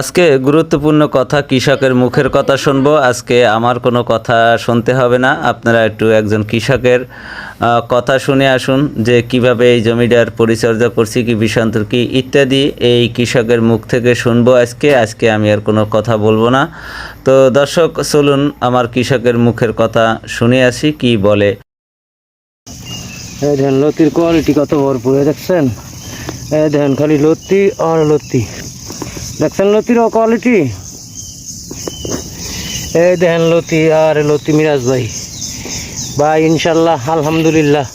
আজকে গুরুত্বপূর্ণ কথা কৃষকের মুখের কথা শুনব। আজকে আমার কোনো কথা শুনতে হবে না। আপনারা একটু একজন কৃষকের কথা শুনে আসুন যে কীভাবে এই জমিটার পরিচর্যা করছি, কি বিষান্তর কি ইত্যাদি এই কৃষকের মুখ থেকে শুনব আজকে। আজকে আমি আর কোনো কথা বলব না। তো দর্শক, চলুন আমার কৃষকের মুখের কথা শুনে আসি, কি বলে। লতির কোয়ালিটি কত ভরপুর দেখছেন? দেখেন, খালি লতি আর লতি। দেখছেন লতির কোয়ালিটি এই দেখেন লতি আর লতি মিরাজ ভাই। ভাই, ইনশাল্লাহ, আলহামদুলিল্লাহ।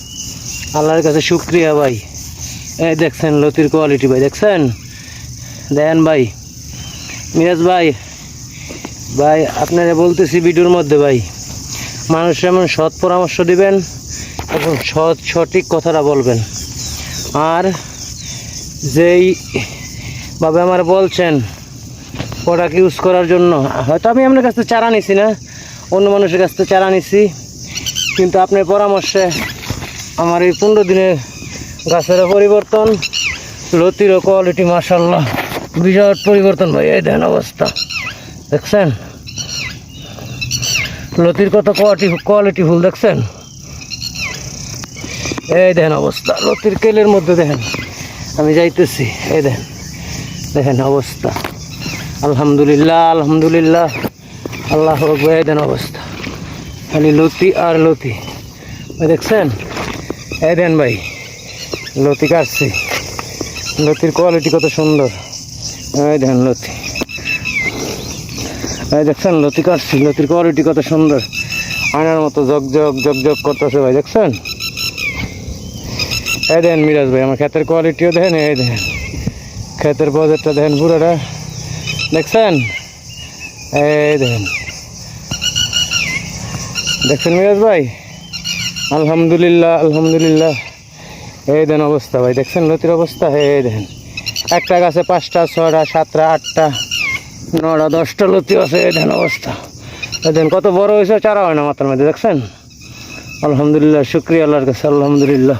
আল্লাহর কাছে শুক্রিয়া ভাই। এই দেখছেন লতির কোয়ালিটি ভাই, দেখছেন? দেখেন ভাই, মিরাজ ভাই ভাই, আপনারা বলতেছি ভিডিওর মধ্যে ভাই, মানুষ এমন সৎ পরামর্শ দিবেন এবং সৎ সঠিক কথাটা বলবেন। আর যেই ভাবে আমার বলছেন প্রোডাক্ট ইউজ করার জন্য। হয়তো আমি আপনার কাছ থেকে চারা নিছি না, অন্য মানুষের কাছ থেকে চারা নিছি, কিন্তু আপনার পরামর্শে আমার এই পনেরো দিনের গাছেরও পরিবর্তন লতিরও কোয়ালিটি মাসাল্লাহ বিরাট পরিবর্তন ভাই, এই দেন অবস্থা। দেখছেন? লতির কত কোয়ালিটি কোয়ালিটি ফুল দেখছেন? এই দেখেন অবস্থা, লতির কেলের মধ্যে দেখেন। আমি যাইতেছি, এই দেখেন। দেখেন অবস্থা। আলহামদুলিল্লাহ আলহামদুলিল্লাহ। আল্লাহ দেন অবস্থা। খালি লতি আর লতি। ওই দেখছেন? এই দেন ভাই, লতি কাটছি। লতির কোয়ালিটি কত সুন্দর। এই দেখেন লতি। এই দেখছেন? লতি কাটছি, লতির কোয়ালিটি কত সুন্দর। আয়নার মতো জগ জগ জগ জগ করতেছে ভাই, দেখছেন? এই দেন মিরাজ ভাই, আমার ক্ষেতের কোয়ালিটিও দেখেন, এই দেখেন ক্ষেতের বাজারটা দেখেন পুরোটা দেখছেন? এই দেখেন। দেখছেন মিরাজ ভাই? আলহামদুলিল্লাহ আলহামদুলিল্লাহ। এই দেন অবস্থা ভাই, দেখছেন লতির অবস্থা? এই দেখেন। একটা গাছে পাঁচটা ছটা সাতটা, আটটা নটা দশটা লতি আছে, এই দেখেন অবস্থা। এই দেখেন কত বড় হয়েছে, চারা হয় না মাথার মধ্যে, দেখছেন? আলহামদুলিল্লাহ, শুক্রিয়া আল্লাহর কাছে, আলহামদুলিল্লাহ।